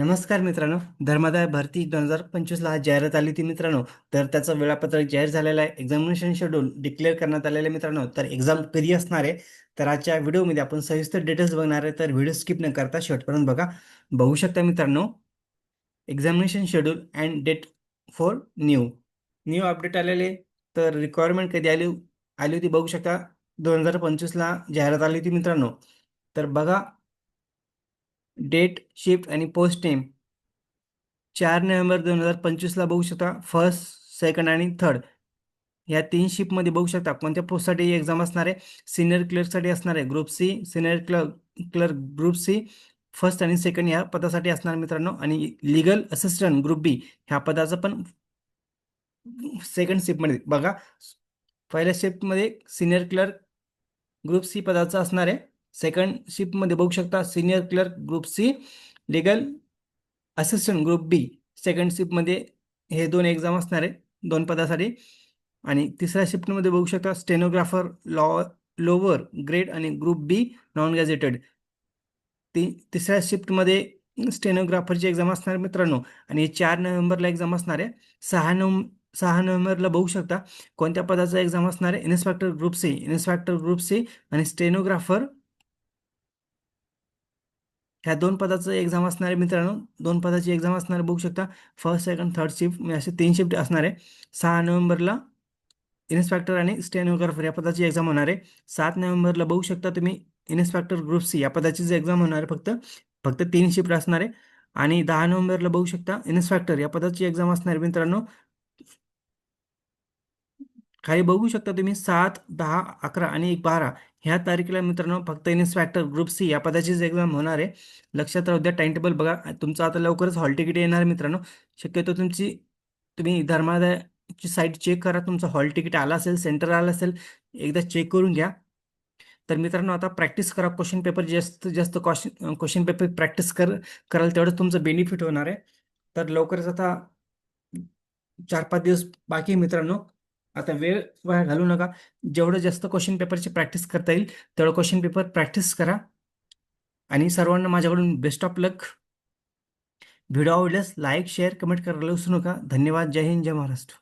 नमस्कार मित्रांनो. धर्मादाय भरती दोन हजार पंचवीसला हा जाहिरात आली होती मित्रांनो. तर त्याचं वेळापत्रक जाहीर झालेलं आहे. एक्झामिनेशन शेड्यूल डिक्लेअर करण्यात आलेलं आहे मित्रांनो. तर एक्झाम कधी असणार आहे? तर आजच्या व्हिडिओमध्ये आपण सविस्तर डिटेल्स बघणार आहे. तर व्हिडिओ स्किप न करता शेवटपर्यंत बघा. बघू शकता मित्रांनो. Examination schedule and date for new new update आलेले. तर रिक्वायरमेंट कधी आली आली होती बघू शकता. दोन हजार पंचवीसला जाहिरात आली होती मित्रांनो. तर बघा. डेट शिफ्ट आणि पोस्ट नेम. चार नोव्हेंबर दोन हजार पंचवीसला बघू शकता फर्स्ट सेकंड आणि थर्ड. या तीन शिफ्टमध्ये बघू शकता कोणत्या पोस्टसाठी एक्झाम असणार आहे? सिनियर क्लर्कसाठी असणार आहे group C senior clerk clerk group C first आणि सेकंड या पदासाठी असणार मित्रांनो. आणि लिगल असिस्टंट ग्रुप बी ह्या पदाचं पण सेकंड शिफ्टमध्ये बघा पहिल्या शिफ्टमध्ये सिनियर क्लर्क ग्रुप सी पदाचं असणार आहे. सेकंड शिफ्टमध्ये बघू शकता senior clerk group C legal assistant group B second शिफ्टमध्ये हे दोन एक्झाम असणार आहे दोन पदासाठी. आणि तिसऱ्या शिफ्टमध्ये बघू शकता स्टेनोग्राफर लॉ लोअर ग्रेड आणि ग्रुप बी नॉन गॅझेटेड ती तिसऱ्या शिफ्टमध्ये स्टेनोग्राफरची एक्झाम असणार मित्रांनो. आणि चार नोव्हेंबरला एक्झाम असणार आहे. सहा नोव्हेंबर सहा नोव्हेंबरला बघू शकता कोणत्या पदाचा एक्झाम असणार आहे? Inspector group C inspector group C आणि स्टेनोग्राफर ह्या दोन पदाचं एक्झाम असणार आहे मित्रांनो दोन पदाची एक्झाम असणार बघू शकता. फर्स्ट सेकंड थर्ड शिफ्ट असे तीन शिफ्ट असणार. आहे सहा नोव्हेंबरला इन्स्पेक्टर आणि स्टेनोग्राफर या पदाची एक्झाम होणार आहे. सात नोव्हेंबरला बघू शकता तुम्ही इन्स्पेक्टर ग्रुप सी या पदाचीच एक्झाम होणार आहे फक्त. फक्त तीन शिफ्ट असणार. आहे आणि दहा नोव्हेंबरला बघू शकता इन्स्पेक्टर या पदाची एक्झाम असणार आहे मित्रांनो. खाली बघू शकता तुम्ही सात दहा अकरा आणि एक बारा. ह्या तारखेला मित्रांनो फक्त इन्स्पेक्टर ग्रुप सी या पदाचीच एक्झाम होणार आहे. लक्षात राहू द्या टाइम टेबल बघा. तुमचं आता लवकरच हॉल तिकीट येणार मित्रांनो. शक्यतो तुमची तुम्ही धर्मादायची साईट चेक करा. तुमचं हॉल तिकीट आलं असेल सेंटर आलं असेल एकदा चेक करून घ्या. तर मित्रांनो आता प्रॅक्टिस करा. क्वेश्चन पेपर जास्त जास्त क्वेश्चन क्वेश्चन पेपर प्रॅक्टिस कर कराल तेवढंच तुमचं बेनिफिट होणार आहे. तर लवकरच आता चार पाच दिवस बाकी मित्रांनो. आता वेळ वाया घालू नका. जेवढं जास्त क्वेश्चन पेपरची प्रॅक्टिस करता येईल तेवढं क्वेश्चन पेपर प्रॅक्टिस करा. आणि सर्वांना माझ्याकडून बेस्ट ऑफ लक व्हिडिओ आवडल्यास लाईक शेअर कमेंट करायला विसरू नका. धन्यवाद. जय हिंद. जय महाराष्ट्र.